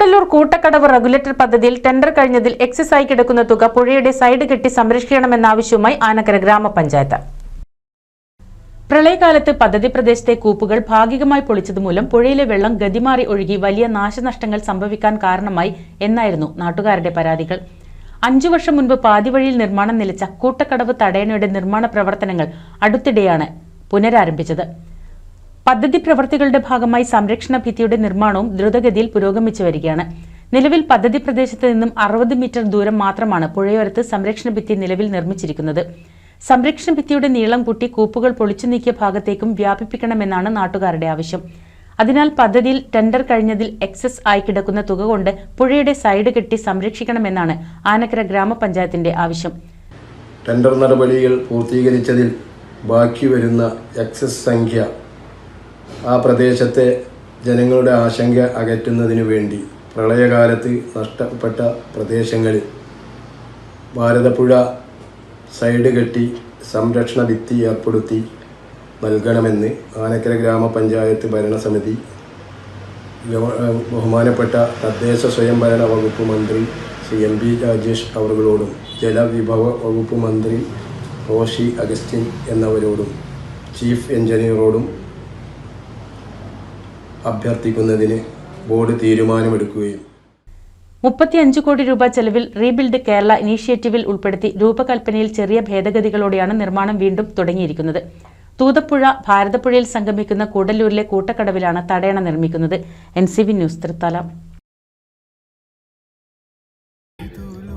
Koodallur Koottakkadavu regulator പദ്ധതിയിൽ tender കഴിഞ്ഞതിൽ excess ആയി കിടക്കുന്ന തുക പുഴയുടെ സൈഡ് കെട്ടി സംരക്ഷിക്കണമെന്ന ആവശ്യവുമായി ആനക്കര ഗ്രാമപഞ്ചായത്ത്. പ്രളയകാലത്ത് പദ്ധതി പ്രദേശത്തെ കൂപ്പുകൾ ഭാഗികമായി പൊളിച്ചതുമൂലം പുഴയിലെ വെള്ളം ഗതിമാറി ഒഴുകി വലിയ നാശനഷ്ടങ്ങൾ സംഭവിക്കാൻ കാരണമായി എന്നായിരുന്നു നാട്ടുകാരുടെ പരാതികൾ. അഞ്ചു വർഷം മുൻപ് പാതിവഴിയിൽ നിർമ്മാണം നിലച്ച കൂട്ടക്കടവ് തടയണയുടെ നിർമ്മാണ പ്രവർത്തനങ്ങൾ അടുത്തിടെയാണ് പുനരാരംഭിച്ചത്. പദ്ധതി പ്രവർത്തികളുടെ ഭാഗമായി സംരക്ഷണ ഭിത്തിയുടെ നിർമ്മാണവും ദ്രുതഗതിയിൽ പുരോഗമിച്ചു വരികയാണ്. നിലവിൽ പദ്ധതി പ്രദേശത്ത് നിന്നും അറുപത് മീറ്റർ ദൂരം മാത്രമാണ് പുഴയോരത്ത് സംരക്ഷണ ഭിത്തി നിലവിൽ നിർമ്മിച്ചിരിക്കുന്നത്. സംരക്ഷണ ഭിത്തിയുടെ നീളം കൂട്ടി കൂപ്പുകൾ പൊളിച്ചു നീക്കിയ ഭാഗത്തേക്കും വ്യാപിപ്പിക്കണമെന്നാണ് നാട്ടുകാരുടെ ആവശ്യം. അതിനാൽ പദ്ധതിയിൽ ടെൻഡർ കഴിഞ്ഞതിൽ എക്സസ് ആയി കിടക്കുന്ന തുക കൊണ്ട് പുഴയുടെ സൈഡ് കെട്ടി സംരക്ഷിക്കണമെന്നാണ് ആനക്കര ഗ്രാമപഞ്ചായത്തിന്റെ ആവശ്യം. ടെൻഡർ നടപടികൾ പൂർത്തീകരിച്ചതിൽ ബാക്കി വരുന്ന എക്സസ് സംഖ്യ ആ പ്രദേശത്തെ ജനങ്ങളുടെ ആശങ്ക അകറ്റുന്നതിനു വേണ്ടി പ്രളയകാലത്ത് നഷ്ടപ്പെട്ട പ്രദേശങ്ങളിൽ ഭാരതപ്പുഴ സൈഡ് കെട്ടി സംരക്ഷണ ഭിത്തി ഏർപ്പെടുത്തി നൽകണമെന്ന് ആനക്കര ഗ്രാമപഞ്ചായത്ത് ഭരണസമിതി ബഹുമാനപ്പെട്ട തദ്ദേശ സ്വയംഭരണ വകുപ്പ് മന്ത്രി ശ്രീ എം പി രാജേഷ് അവറുകളോടും ജലവിഭവ വകുപ്പ് മന്ത്രി റോഷി അഗസ്റ്റിൻ എന്നവരോടും ചീഫ് എഞ്ചിനീയറോടും അഭ്യർത്ഥിക്കുന്നതിന് ബോർഡ് തീരുമാനമെടുക്കുകയും മുപ്പത്തിയഞ്ച് കോടി രൂപ ചെലവിൽ റീബിൽഡ് കേരള ഇനീഷ്യേറ്റീവിൽ ഉൾപ്പെടുത്തി രൂപകൽപ്പനയിൽ ചെറിയ ഭേദഗതികളോടെയാണ് നിർമ്മാണം വീണ്ടും തുടങ്ങിയിരിക്കുന്നത്. തൂതപ്പുഴ ഭാരതപ്പുഴയിൽ സംഗമിക്കുന്ന കൂടല്ലൂരിലെ കൂട്ടക്കടവിലാണ് തടയണ നിർമ്മിക്കുന്നത്. N news Thrithala.